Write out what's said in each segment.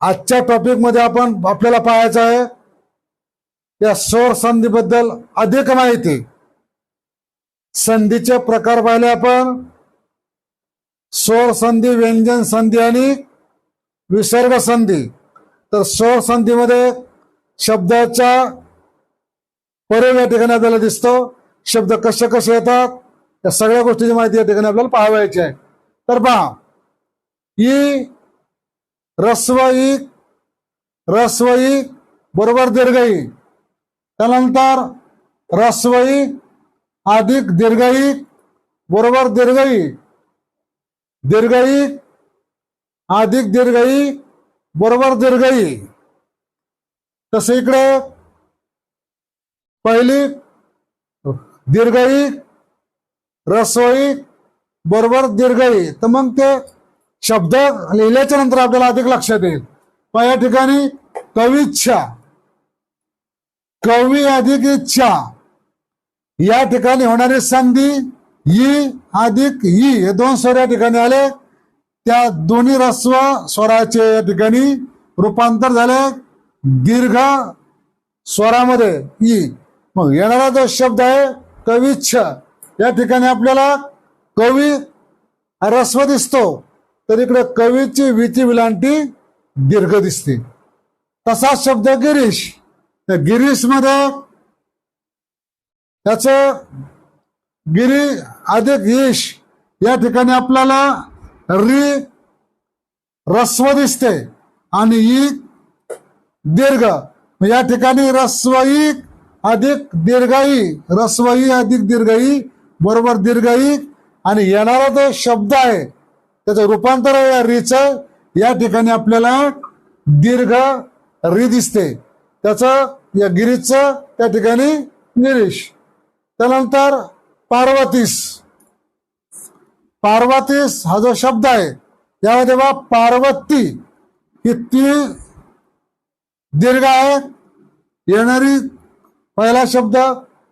आजच्या टॉपिकमध्ये आपण आपल्याला पाहायचं आहे या सौर संधीबद्दल अधिक माहिती. संधीचे प्रकार पाहिले आपण. स्वर संधी व्यंजन संधी आणि विसर्ग संधी. तर स्वर संधीमध्ये शब्दाचा प्रयोग या ठिकाणी आपल्याला दिसतो. शब्द कसे कसे येतात? या सगळ्या गोष्टीची माहिती या ठिकाणी आपल्याला पाहावायची आहे. तर पहा ही रस्वई रस्वई बरोबर दीर्घई. त्यानंतर रस्वई अधिक दीर्घई बरोबर दीर्घई. दीर्घई अधिक दीर्घई बरोबर दीर्घई. तसे इकडे पहिली दीर्घई रसोई बरोबर दीर्घई. तर मग ते शब्द लिहिल्याच्या नंतर आपल्याला अधिक लक्षात येईल. पण या ठिकाणी कविच्छा कवी अधिक इच्छा या ठिकाणी होणारी संधी ई अधिक ई हे दोन स्वर या ठिकाणी आले. त्या दोन्ही रस्व स्वराचे या ठिकाणी रूपांतर झाले. दीर्घ स्वरामध्ये ई. मग येणारा जो शब्द आहे कविच्छ या ठिकाणी आपल्याला कवी रस्व दिसतो. तर इकडे कवीची विची विलांटी दीर्घ दिसते. तसाच शब्द गिरीश. त्या गिरीशमध्ये त्याच गिरी अधिक ईश या ठिकाणी आपल्याला रि रस्व दिसते आणि ई दीर्घ. या ठिकाणी रस्वई अधिक दीर्घई रस्वई अधिक दीर्घई बरोबर दीर्घई आणि येणारा जो शब्द आहे त्याचं रूपांतर या रीच या ठिकाणी आपल्याला दीर्घ री दिसते. त्याचं या गिरीचं त्या ठिकाणी निरीश. त्यानंतर पार्वतीस. पार्वतीस हा जो शब्द आहे यामध्ये बा पार्वती ही ती दीर्घ आहे येणारी पहिला शब्द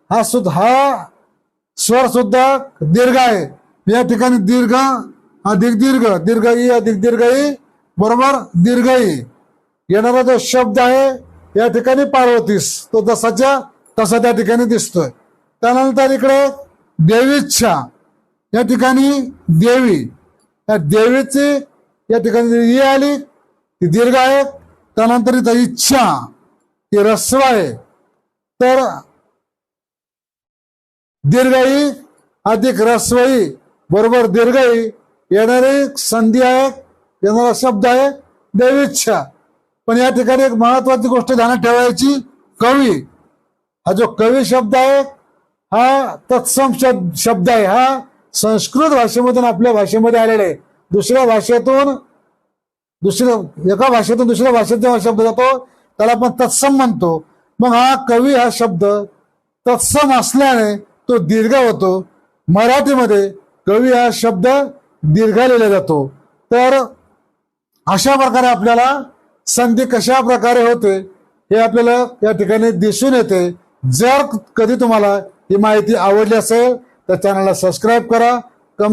हा सुद्धा हा स्वर सुद्धा दीर्घ आहे. या ठिकाणी दीर्घ अधिक दीर्घ दीर्घ ई अधिक दीर्घ बरोबर दीर्घ ई येणारा जो शब्द आहे या ठिकाणी पार्वतीस. तो जसाच्या तसा त्या ठिकाणी दिसतोय. त्यानंतर इकडे देवीच्छा. या ठिकाणी देवी. या देवीची या ठिकाणी ई आली ती दीर्घ आहे. त्यानंतर इथं इच्छा. ती रस्व आहे. तर दीर्घई अधिक रस्वई बरोबर दीर्घई येणारी संधी आहे येणारा शब्द आहे देवीच्छा पण या ठिकाणी एक महत्वाची गोष्ट ध्यानात ठेवायची कवी. हा जो कवी शब्द आहे हा तत्सम शब्द शब्द आहे. हा संस्कृत भाषेमधून आपल्या भाषेमध्ये आलेला आहे. दुसऱ्या भाषेतून दुसऱ्या एका भाषेतून दुसऱ्या भाषेत जेव्हा शब्द जातो त्याला आपण तत्सम म्हणतो. मग हा कवी हा शब्द तत्सम असल्याने तो दीर्घ होतो. मराठीमध्ये कवी हा शब्द दीर्घालेला लिहिला जातो. तर अशा प्रकारे आपल्याला संधी कशा प्रकारे होते हे आपल्याला या ठिकाणी दिसून येते. जर कधी तुम्हाला ही माहिती आवडली असेल तर चॅनलला सबस्क्राईब करा.